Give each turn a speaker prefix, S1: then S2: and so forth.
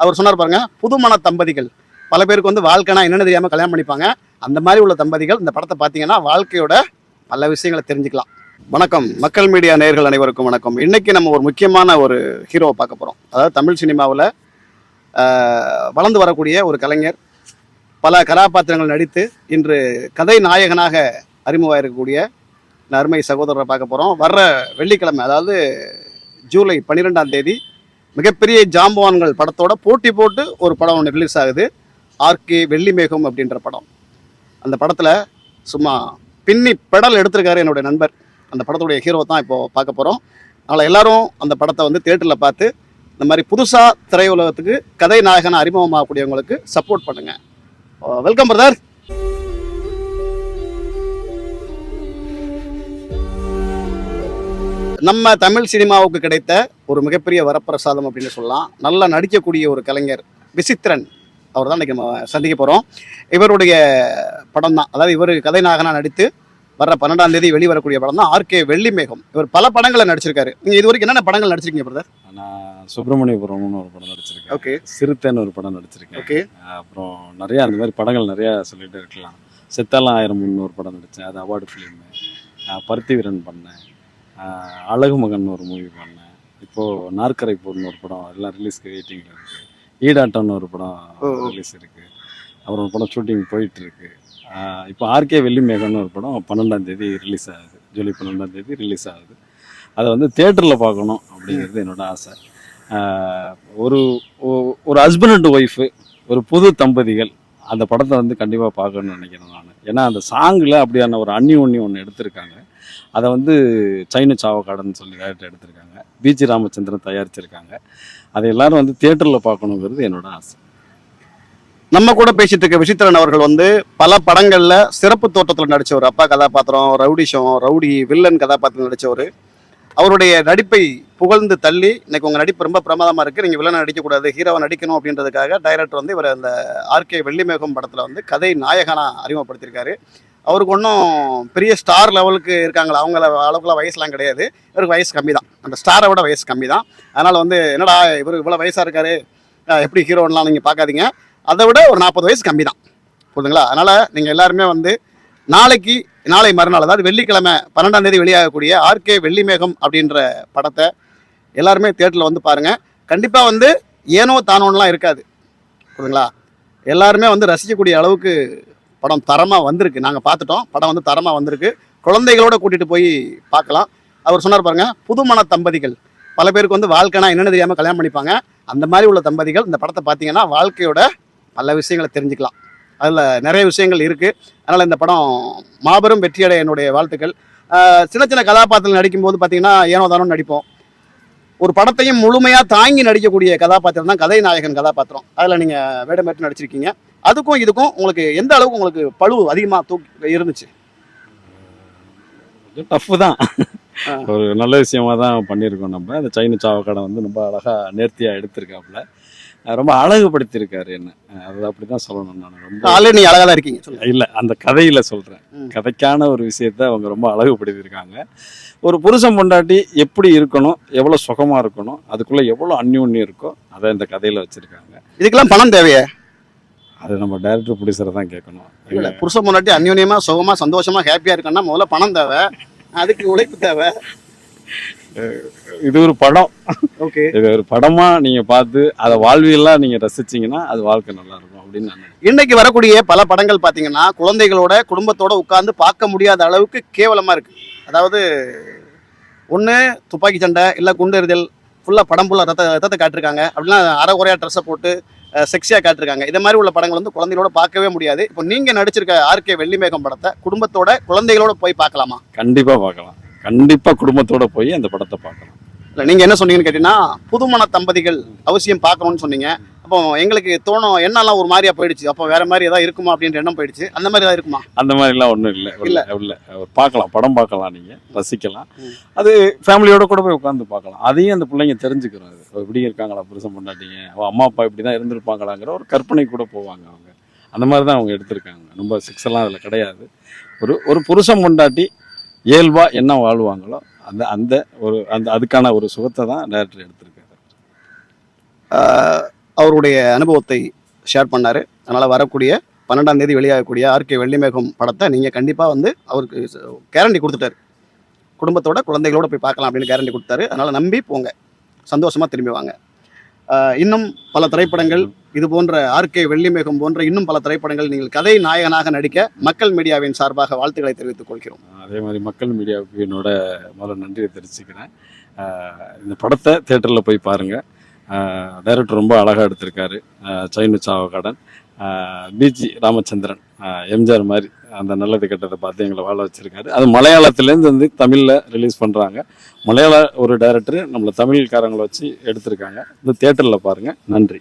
S1: அவர் சொன்னார் பாருங்க புதுமண தம்பதிகள். பல பேருக்கு வந்து வாழ்க்கைனா என்னென்னு தெரியாமல் கல்யாணம் பண்ணிப்பாங்க. அந்த மாதிரி உள்ள தம்பதிகள் இந்த படத்தை பார்த்தீங்கன்னா வாழ்க்கையோட பல விஷயங்களை தெரிஞ்சுக்கலாம். வணக்கம். மக்கள் மீடியா நேயர்கள் அனைவருக்கும் வணக்கம். இன்றைக்கி நம்ம ஒரு முக்கியமான ஒரு ஹீரோவை பார்க்க போகிறோம் அதாவது தமிழ் சினிமாவில் வளர்ந்து வரக்கூடிய ஒரு கலைஞர் பல கதாபாத்திரங்கள் நடித்து இன்று கதை நாயகனாக அறிமுகமாக இருக்கக்கூடிய அருமை சகோதரரை பார்க்க போகிறோம் வர்ற வெள்ளிக்கிழமை அதாவது ஜூலை பன்னிரெண்டாம் தேதி மிகப்பெரிய ஜாம்பவான்கள் படத்தோட போட்டி போட்டு ஒரு படம் ஒன்று ரிலீஸ் ஆகுது. ஆர்கே வெள்ளிமேகம் அப்படின்ற படம். அந்த படத்தில் சும்மா பின்னி பெடல் எடுத்திருக்காரு என்னுடைய நண்பர். அந்த படத்துடைய ஹீரோ தான் இப்போது பார்க்க போகிறோம் அதனால் எல்லாரும் அந்த படத்தை வந்து தேட்டரில் பார்த்து இந்த மாதிரி புதுசாக திரையுலகத்துக்கு கதை நாயகனை அறிமுகமாகக்கூடியவங்களுக்கு சப்போர்ட் பண்ணுங்கள் வெல்கம் பிரதர் நம்ம தமிழ் சினிமாவுக்கு கிடைத்த ஒரு மிகப்பெரிய வரப்பிரசாதம் அப்படின்னு சொல்லலாம். நல்லா நடிக்கக்கூடிய ஒரு கலைஞர் விசித்திரன் அவர் தான் இன்றைக்கி நம்ம சந்திக்க போகிறோம் இவருடைய படம் தான். அதாவது இவர் கதைநாயகனாக நடித்து வர்ற பன்னெண்டாம் தேதி வெளிவரக்கூடிய படம் தான் ஆர்கே வெள்ளிமேகம். இவர் பல படங்களை நடிச்சிருக்காரு. நீங்கள் இது வரைக்கும் என்னென்ன படங்கள் நடிச்சிருக்கீங்க பிரதர்
S2: நான் சுப்பிரமணியபுரம்னு ஒரு படம் நடிச்சிருக்கேன்.
S1: ஓகே
S2: சிறுத்தைன்னு ஒரு படம் நடிச்சிருக்கேன்.
S1: ஓகே
S2: அப்புறம் நிறைய அந்த மாதிரி படங்கள் நிறைய சொல்லிட்டு இருக்கலாம். செத்தாலாம் ஆயிரம் ஒரு படம் நடித்தேன் அது அவார்டு ஃபிலிமு பருத்தி வீரன் பண்ணேன். அழகு மகன் ஒரு மூவி பண்ணேன். இப்போது நாற்கரை போடுன்னு ஒரு படம் எல்லாம் ரிலீஸ்க்கு வெயிட்டிங்கில் இருக்குது ஈடாட்டம்னு ஒரு படம். ரிலீஸ் இருக்குது அப்புறம் ஒரு படம் ஷூட்டிங் போயிட்டு இருக்கு. ஆஹ் இப்போ ஆர்கே வெள்ளிமேகன்னு ஒரு படம் பன்னெண்டாம் தேதி ரிலீஸ் ஆகுது. ஜூலை பன்னெண்டாம் தேதி ரிலீஸ் ஆகுது. அதை வந்து தேட்டரில் பார்க்கணும் அப்படிங்கிறது என்னோட ஆசை. ஒரு ஒரு ஹஸ்பண்ட் அண்ட் ஒய்ஃபு ஒரு புது தம்பதிகள் அந்த படத்தை வந்து கண்டிப்பாக பார்க்கணும்னு நினைக்கிறேன் நான். ஏன்னா அந்த சாங்கில் அப்படியான ஒரு அன்னி ஒன்னி ஒன்று எடுத்திருக்காங்க. அதை வந்து சைனு சாவக்காடன்னு சொல்லி டேரக்டர் எடுத்திருக்காங்க. பிஜி ராமச்சந்திரன் தயாரிச்சிருக்காங்க. அதை எல்லாரும் வந்து தேட்டரில் பார்க்கணுங்கிறது என்னோட ஆசை.
S1: நம்ம கூட பேசிட்டு இருக்க விசித்திரன் அவர்கள் வந்து பல படங்களில் சிறப்பு தோற்றத்தில் ஒரு அப்பா கதாபாத்திரம் ரவுடிஷம் ரவுடி வில்லன் கதாபாத்திரம் நடித்தவர் அவருடைய நடிப்பை புகழ்ந்து தள்ளி இன்னைக்கு உங்கள் நடிப்பு ரொம்ப பிரமாதமாக இருக்குது நீங்கள் வில்லனை நடிக்கக்கூடாது ஹீரோவை நடிக்கணும் அப்படின்றதுக்காக டைரக்டர் வந்து இவர் அந்த ஆர்கே வெள்ளிமேகம் படத்தில் வந்து கதை நாயகனா அறிமுகப்படுத்தியிருக்காரு. அவருக்கு ஒன்றும் பெரிய ஸ்டார் லெவலுக்கு இருக்காங்களா? அவங்கள அளவுக்குலாம் வயசுலாம் கிடையாது. இவருக்கு வயசு கம்மி தான் அந்த ஸ்டாரை விட வயசு கம்மி தான் அதனால் வந்து என்னடா இவர் இவ்வளோ வயசாக இருக்காரு? எப்படி ஹீரோன்லாம் நீங்கள் பார்க்காதீங்க அதை விட ஒரு நாற்பது வயசு கம்மி தான் புரியுதுங்களா? அதனால் நீங்கள் எல்லாருமே வந்து நாளைக்கு நாளை மறுநாள் அதாவது வெள்ளிக்கிழமை பன்னெண்டாம் தேதி வெளியாகக்கூடிய ஆர்கே வெள்ளிமேகம் அப்படின்ற படத்தை எல்லாருமே தேட்டரில் வந்து பாருங்கள் கண்டிப்பாக வந்து ஏனோ தானோன்னுலாம் இருக்காது. புரியுதுங்களா? எல்லாருமே வந்து ரசிக்கக்கூடிய அளவுக்கு படம் தரமாக வந்திருக்கு. நாங்கள் பார்த்துட்டோம். படம் வந்து தரமாக வந்திருக்கு. குழந்தைகளோட கூட்டிகிட்டு போய் பார்க்கலாம். அவர் சொன்னார் பாருங்க புதுமண தம்பதிகள். பல பேருக்கு வந்து வாழ்க்கைனா என்னென்னு தெரியாமல் கல்யாணம் பண்ணிப்பாங்க. அந்த மாதிரி உள்ள தம்பதிகள் இந்த படத்தை பார்த்தீங்கன்னா வாழ்க்கையோட பல விஷயங்களை தெரிஞ்சுக்கலாம். அதில் நிறைய விஷயங்கள் இருக்குது அதனால் இந்த படம் மாபெரும் வெற்றியடைய என்னுடைய வாழ்த்துக்கள். சின்ன சின்ன கதாபாத்திரங்கள் நடிக்கும்போது பார்த்தீங்கன்னா ஏனோ தானோ நடிப்போம். ஒரு படத்தையும் முழுமையாக தாங்கி நடிக்கக்கூடிய கதாபாத்திரம் தான் கதை நாயகன் கதாபாத்திரம். அதில் நீங்கள் வேடமேற்று நடிச்சிருக்கீங்க. அதுக்கும் இதுக்கும் உங்களுக்கு எந்த அளவுக்கு உங்களுக்கு பழுவு அதிகமாக தூக்கி இருந்துச்சு?
S2: டஃப் தான். ஒரு நல்ல விஷயமா தான் பண்ணியிருக்கோம் நம்ம. அந்த சைனு சாவக்கடை வந்து ரொம்ப அழகாக நேர்த்தியாக எடுத்திருக்காப்புல. ரொம்ப அழகுபடுத்தியிருக்காரு என்ன. அது அப்படி தான் சொல்லணும் நான். ரொம்ப
S1: ஆல்ரெடி அழகாக தான் இருக்கீங்க
S2: இல்லை அந்த கதையில் சொல்கிறேன். கதைக்கான ஒரு விஷயத்த அவங்க ரொம்ப அழகுபடுத்தியிருக்காங்க. ஒரு புருஷன் பொண்டாட்டி எப்படி இருக்கணும் எவ்வளோ சுகமாக இருக்கணும் அதுக்குள்ளே எவ்வளோ அந்யோன்யம் இருக்கோ அதை இந்த கதையில் வச்சுருக்காங்க.
S1: இதுக்கெல்லாம் பணம் தேவையே?
S2: அது நம்ம டைரக்டர் ப்ரொடியூசரை தான் கேட்கணும்.
S1: இல்லை புருஷன் முன்னாடி அந்யோன்யமா சுகமா சந்தோஷமா ஹாப்பியா இருக்கணும்னா முதல்ல பணம் தேவை. அதுக்கு உழைப்பு தேவை.
S2: இது ஒரு படம்.
S1: ஓகே.
S2: இது ஒரு படமா நீங்க பார்த்து அதை வாழ்வியெல்லாம் நீங்க ரசிச்சீங்கன்னா அது வாழ்க்கை நல்லா இருக்கும் அப்படின்னு நான்.
S1: இன்னைக்கு வரக்கூடிய பல படங்கள் பார்த்தீங்கன்னா குழந்தைகளோட குடும்பத்தோட உட்கார்ந்து பார்க்க முடியாத அளவுக்கு கேவலமா இருக்கு. அதாவது ஒன்று துப்பாக்கி சண்டை இல்லை குண்டு எறிதல் ஃபுல்லாக படம் ஃபுல்லாக ரத்த ரத்தத்தை காட்டிருக்காங்க. அப்படின்னா அரை குறையா ட்ரெஸ்ஸை போட்டு செக்ஸியாக காட்டிருக்காங்க. இது மாதிரி உள்ள படங்கள் வந்து குழந்தைகளோட பார்க்கவே முடியாது. இப்போ நீங்கள் நடிச்சிருக்க ஆர்கே வெள்ளிமேகம் படத்தை குடும்பத்தோட குழந்தைகளோட போய் பார்க்கலாமா?
S2: கண்டிப்பா பார்க்கலாம். கண்டிப்பா குடும்பத்தோட போய் அந்த படத்தை பார்க்கலாம்.
S1: இல்லை நீங்கள் என்ன சொன்னீங்கன்னு கேட்டீங்கன்னா புதுமண தம்பதிகள் அவசியம் பார்க்கணும்னு சொன்னீங்க. அப்போ எங்களுக்கு தோணும் எண்ணெல்லாம் ஒரு மாதிரியா போயிடுச்சு. அப்போ வேற மாதிரி ஏதாவது இருக்குமா அப்படின்ற எண்ணம் போயிடுச்சு. அந்த மாதிரி ஏதாவது இருக்குமா?
S2: அந்த மாதிரிலாம் ஒன்றும் இல்லை.
S1: இல்ல.
S2: இல்லை. பார்க்கலாம். படம் பார்க்கலாம் நீங்கள் ரசிக்கலாம். அது ஃபேமிலியோட கூட போய் உட்காந்து பார்க்கலாம். அதையும் அந்த பிள்ளைங்க தெரிஞ்சுக்கிறோம் அது இப்படி இருக்காங்களா புருஷன் பொண்டாட்டிங்க? அவன் அம்மா அப்பா இப்படி தான் இருந்திருப்பாங்களாங்கிற ஒரு கற்பனை கூட போவாங்க அவங்க. அந்த மாதிரி தான் அவங்க எடுத்திருக்காங்க. ரொம்ப சிக்ஸெல்லாம் அதில் கிடையாது. ஒரு ஒரு புருஷன் பொண்டாட்டி இயல்பா என்ன வாழ்வாங்களோ அந்த அந்த ஒரு அந்த அதுக்கான ஒரு சுகத்தை தான் டேரக்டர் எடுத்திருக்காரு.
S1: அவருடைய அனுபவத்தை ஷேர் பண்ணார். அதனால் வரக்கூடிய பன்னெண்டாம் தேதி வெளியாகக்கூடிய ஆர்கே வெள்ளிமேகம் படத்தை நீங்கள் கண்டிப்பாக வந்து அவருக்கு கேரண்டி கொடுத்துட்டாரு. குடும்பத்தோட குழந்தைகளோட போய் பார்க்கலாம் அப்படின்னு கேரண்டி கொடுத்தாரு. அதனால் நம்பி போங்க. சந்தோஷமாக திரும்பி வாங்க. இன்னும் பல திரைப்படங்கள் இது போன்ற ஆர்கே வெள்ளிமேகம் போன்ற இன்னும் பல திரைப்படங்கள் நீங்கள் கதை நாயகனாக நடிக்க மக்கள் மீடியாவின் சார்பாக வாழ்த்துக்களை தெரிவித்துக் கொள்கிறோம்.
S2: அதே மாதிரி மக்கள் மீடியாவுக்கு என்னோட முதல்ல நன்றியை தெரிவிச்சுக்கிறேன். இந்த படத்தை தேட்டரில் போய் பாருங்கள் டைரக்டர் ரொம்ப அழகாக எடுத்திருக்காரு. Sainu Chavakkadan. P G Ramachandran. MGR மாதிரி அந்த நல்லது கெட்டதை பார்த்து எங்களை வாழ வச்சுருக்காரு. அது மலையாளத்துலேருந்து வந்து தமிழில் ரிலீஸ் பண்ணுறாங்க மலையாள ஒரு டைரக்டர் நம்மளை தமிழ்காரங்களை வச்சு எடுத்திருக்காங்க. இந்த தேட்டரில் பாருங்கள் நன்றி.